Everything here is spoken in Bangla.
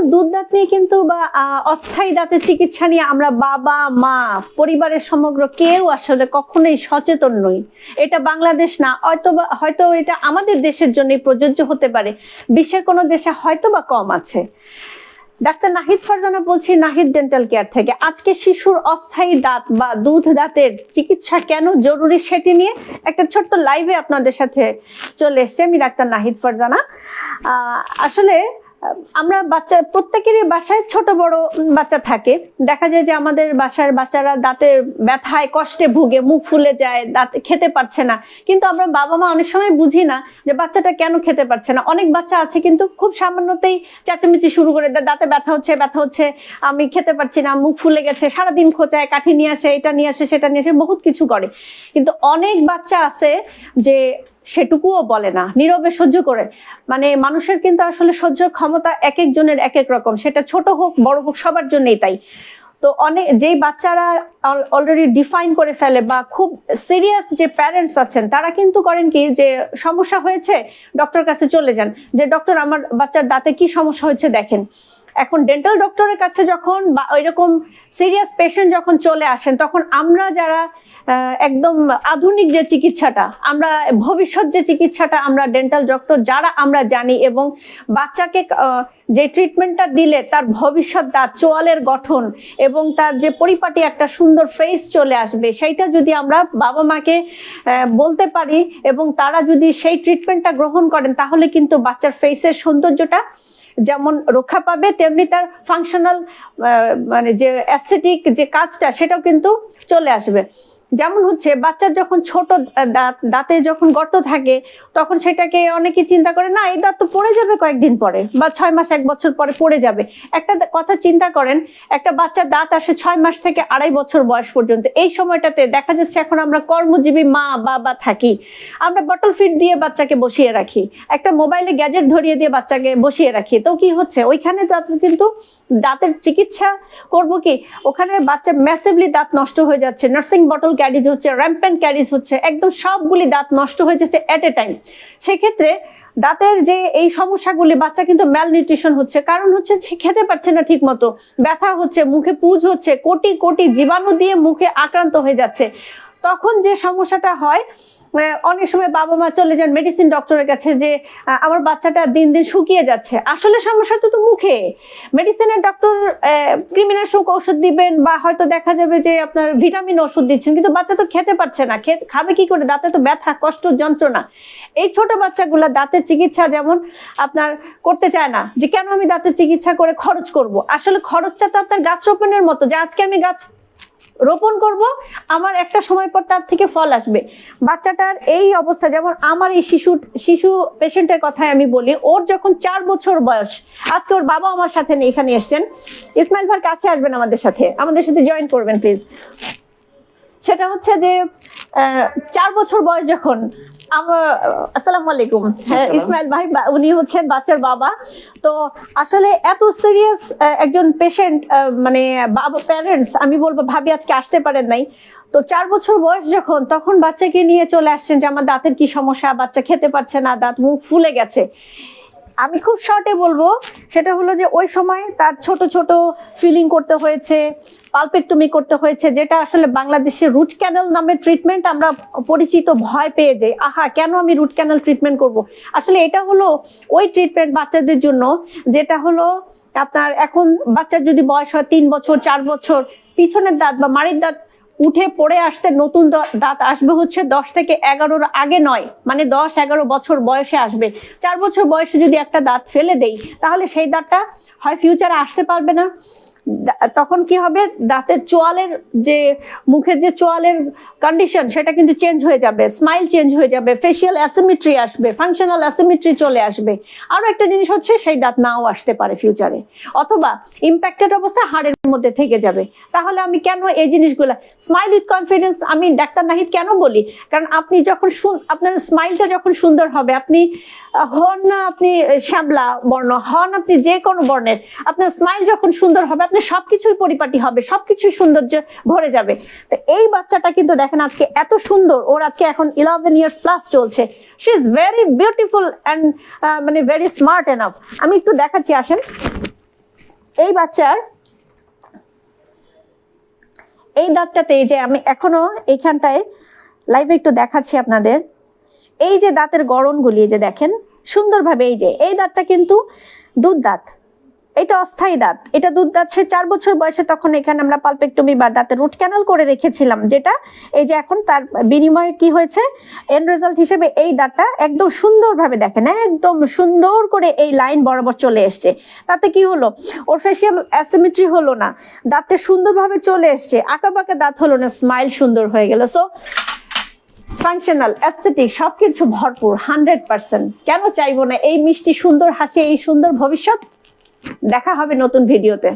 শিশুর দুধ দাঁত নিয়ে কিন্তু বা অস্থায়ী দাঁতের চিকিৎসা নিয়ে আমরা বাবা, মা, পরিবারের সমগ্র কেউ আসলে কখনোই সচেতন নই। এটা বাংলাদেশ না হয়তো হয়তো এটা আমাদের দেশের জন্যই প্রযোজ্য হতে পারে। বিশ্বের কোনো দেশে হয়তো বা কম আছে। ডাক্তার নাহিদ ফারজানা বলছি, নাহিদ ডেন্টাল কেয়ার থেকে। আজকে শিশুর অস্থায়ী দাঁত বা দুধ দাঁতের চিকিৎসা কেন জরুরি সেটি নিয়ে একটা ছোট্ট লাইভে আপনাদের সাথে চলে এসছে। আমি ডাক্তার নাহিদ ফারজানা। আসলে আমরা বাচ্চা, প্রত্যেকেরই বাসায় ছোট বড় বাচ্চা থাকে। দেখা যায় যে আমাদের বাসার বাচ্চারা দাঁতের ব্যথায়, কষ্টে ভুগে, মুখ ফুলে যায়, দাঁত খেতে পারছে না। কিন্তু আমরা বাবা মা অনেক সময় বুঝি না যে বাচ্চাটা কেন খেতে পারছে না। অনেক বাচ্চা আছে কিন্তু খুব সামান্যতেই চেঁচামেচি শুরু করে দেয়, দাঁতে ব্যথা হচ্ছে ব্যথা হচ্ছে, আমি খেতে পারছি না, মুখ ফুলে গেছে, সারাদিন খোঁচায়, কাঠি নিয়ে আসে, এটা নিয়ে আসে, সেটা নিয়ে আসে, বহুত কিছু করে। কিন্তু অনেক বাচ্চা আছে যে সেটুকুও বলে না, নীরবে সহ্য করে। মানে মানুষের কিন্তু আসলে সহ্যর ক্ষমতা এক একজনের এক এক রকম, সেটা ছোট হোক, বড় হোক, সবার জন্যই তাই। তো অনেক যেই বাচ্চারা অলরেডি ডিফাইন করে ফেলে বা খুব সিরিয়াস যে প্যারেন্টস আছেন, তারা কিন্তু করেন কি যে সমস্যা হয়েছে ডক্টর কাছে চলে যান। যে ডক্টর আমার বাচ্চার দাঁতে কি সমস্যা হয়েছে দেখেন। এখন ডেন্টাল ডক্টরের কাছে যখন বা ওইরকম সিরিয়াস পেশেন্ট যখন চলে আসেন, তখন আমরা যারা একদম আধুনিক যে চিকিৎসাটা, আমরা ভবিষ্যৎ যে চিকিৎসাটা আমরা ডেন্টাল ডক্টর যারা আমরা জানি এবং বাচ্চাকে যে ট্রিটমেন্টটা দিলে তার ভবিষ্যৎ, তার চোয়ালের গঠন এবং তার যে পরিপাটি একটা সুন্দর ফেস চলে আসবে, সেইটা যদি আমরা বাবা মাকে বলতে পারি এবং তারা যদি সেই ট্রিটমেন্টটা গ্রহণ করেন, তাহলে কিন্তু বাচ্চার ফেসের সৌন্দর্যটা যেমন রক্ষা পাবে, তেমনি তার ফাংশনাল মানে যে অ্যাস্থেটিক যে কাজটা, সেটাও কিন্তু চলে আসবে। যেমন হচ্ছে বাচ্চার যখন ছোট দাঁত দাঁতে যখন গর্ত থাকে, তখন সেটাকে অনেকে চিন্তা করে, না, এই দাঁত তো পড়ে যাবে কয়েকদিন পরে বা ছয় মাস, এক বছর পরে পড়ে যাবে। একটা কথা চিন্তা করেন, একটা বাচ্চার দাঁত আসে ছয় মাস থেকে আড়াই বছর বয়স পর্যন্ত। এই সময়টাতে দেখা যাচ্ছে এখন আমরা কর্মজীবী মা, বাবা থাকি। আমরা বটল ফিড দিয়ে বাচ্চাকে বসিয়ে রাখি। একটা মোবাইলে গ্যাজেট ধরিয়ে দিয়ে বাচ্চাকে বসিয়ে রাখি। তো কি হচ্ছে? ওইখানে দাঁত কিন্তু দাঁতের চিকিৎসা করব কি? ওখানে বাচ্চা ম্যাসিভলি দাঁত নষ্ট হয়ে যাচ্ছে। নার্সিং বটল ক্যারিজ হচ্ছে র্যাম্পেন ক্যারিজ হচ্ছে, একদম সবগুলি দাঁত নষ্ট হয়ে যাচ্ছে অ্যাট এ টাইম সেক্ষেত্রে দাঁতের যে এই সমস্যাগুলি, বাচ্চা কিন্তু ম্যাল নিউট্রিশন হচ্ছে, কারণ হচ্ছে সে খেতে পারছে না ঠিক মতো ব্যথা হচ্ছে, মুখে পুজ হচ্ছে, কোটি কোটি জীবাণু দিয়ে মুখে আক্রান্ত হয়ে যাচ্ছে। তখন যে সমস্যাটা হয় অনেক সময় বাবা মা চলে যান মেডিসিন ডক্টরের কাছে যে আমার বাচ্চাটা দিন দিন শুকিয়ে যাচ্ছে। আসলে সমস্যা তো তো মুখে। মেডিসিনের ডক্টর কৃমিনাশক ওষুধ দিবেন বা হয়তো দেখা যাবে যে আপনার ভিটামিন ওষুধ দিচ্ছেন, কিন্তু বাচ্চা তো খেতে পারছে না। খাবে কি করে? দাঁতে তো ব্যথা, কষ্ট, যন্ত্রণা। এই ছোট বাচ্চাগুলো দাঁতের চিকিৎসা যেমন আপনার করতে চায় না, যে কেন আমি দাঁতের চিকিৎসা করে খরচ করব? আসলে খরচটা তো আপনার গাছ রোপণের মতো, যে আজকে আমি গাছ রোপণ করব আমার একটা সময় পর তার থেকে ফল আসবে। বাচ্চাটার এই অবস্থা যেমন আমার এই শিশু শিশু পেশেন্টের কথায় আমি বলি ওর যখন চার বছর বয়স আজকে ওর বাবা আমার সাথে নেই, এখানে এসছেন। ইসমাইল ভার কাছে আসবেন আমাদের সাথে আমাদের সাথে জয়েন করবেন প্লিজ সেটা হচ্ছে যে চার বছর বয়স যখন আমার আসসালামু আলাইকুম। হ্যাঁ, ইসমাইল ভাই উনি হচ্ছেন বাচ্চার বাবা। তো আসলে এত সিরিয়াস একজন পেশেন্ট মানে বাবা প্যারেন্টস আমি বলব ভাবি আজকে আসতে পারেন নাই। তো চার বছর বয়স যখন তখন বাচ্চাকে নিয়ে চলে আসছেন যে আমার দাঁতের কি সমস্যা বাচ্চা খেতে পারছে না দাঁত মুখ ফুলে গেছে। আমি খুব শর্টে বলব, সেটা হলো যে ওই সময় তার ছোট ছোট ফিলিং করতে হয়েছে পালপেক্টমি করতে হয়েছে, যেটা আসলে বাংলাদেশে রুট ক্যানেল নামে ট্রিটমেন্ট আমরা পরিচিত ভয় পেয়ে যাই। আহা, কেন আমি রুট ক্যানেল ট্রিটমেন্ট করব? আসলে এটা হলো ওই ট্রিটমেন্ট বাচ্চাদের জন্য, যেটা হলো আপনার এখন বাচ্চার যদি বয়স হয় তিন বছর, চার বছর, পিছনের দাঁত বা মাড়ির দাঁত উঠে পড়ে আসতে নতুন দাঁত আসবে হচ্ছে দশ থেকে এগারোর আগে নয় মানে দশ এগারো বছর বয়সে আসবে। চার বছর বয়সে যদি একটা দাঁত ফেলে দেই, তাহলে সেই দাঁতটা হয় ফিউচারে আসতে পারবে না। তখন কি হবে? দাঁতের চোয়ালের যে, মুখের যে চোয়ালের কন্ডিশন সেটা কিন্তু চেঞ্জ হয়ে যাবে। স্মাইল চেঞ্জ হয়ে যাবে ফেসিয়াল অ্যাসিমিট্রি আসবে ফাংশনাল অ্যাসিমিট্রি চলে আসবে। আরও একটা জিনিস হচ্ছে, সেই দাঁত নাও আসতে পারে ফিউচারে অথবা ইম্প্যাক্টেড অবস্থা হাড়ের মধ্যে থেকে যাবে। তাহলে আমি কেন এই জিনিসগুলো স্মাইল উইথ কনফিডেন্স আমি ডাক্তার নাহিদ কেন বলি? কারণ আপনি যখন সু- আপনার স্মাইলটা যখন সুন্দর হবে, আপনি হন আপনি শ্যামলা বর্ণ, হন আপনি যে কোনো বর্ণের, আপনার স্মাইল যখন সুন্দর হবে আপনার সবকিছুই পরিপাটি হবে, সবকিছুই সৌন্দর্য ভরে যাবে। তো এই বাচ্চাটা কিন্তু দেখেন আজকে এত সুন্দর, ওর আজকে এখন ইলেভেন ইয়ার্স প্লাস চলছে। She is very beautiful and মানে ভেরি স্মার্ট এনাফ আমি একটু দেখাচ্ছি, আসেন। এই বাচ্চার, এই দাঁতটাতে যে আমি এখনও এইখানটায় লাইভে একটু দেখাচ্ছি আপনাদের। এই যে দাঁতের গড়নগুলি যে দেখেন, সুন্দরভাবে এই যে, এই দাঁতটা কিন্তু দুধ দাঁত। এটা অস্থায়ী দাঁত। এটা দুধ দাঁত, সে চার বছর বয়সে তখন এখানে আমরা পালপেক্টমি বা দাঁতের রুট ক্যানাল করে রেখেছিলাম, যেটা এই যে এখন তার বিনিময়ে কি হয়েছে? এন্ড রেজাল্ট হিসেবে এই দাঁতটা একদম সুন্দরভাবে দেখেন, একদম সুন্দর করে এই লাইন বরাবর চলে এসছে। তাতে কি হলো? ওর ফেসিয়াল অ্যাসিমেট্রি হলো না। দাঁতটা সুন্দরভাবে চলে এসছে। আঁকা বাঁকা দাঁত হলো না স্মাইল সুন্দর হয়ে গেল। সো ফাংশনাল অ্যাস্থেটিক সবকিছু ভরপুর হান্ড্রেড পার্সেন্ট কেন চাইব না? এই মিষ্টি সুন্দর হাসি, এই সুন্দর ভবিষ্যৎ দেখা হবে নতুন ভিডিওতে।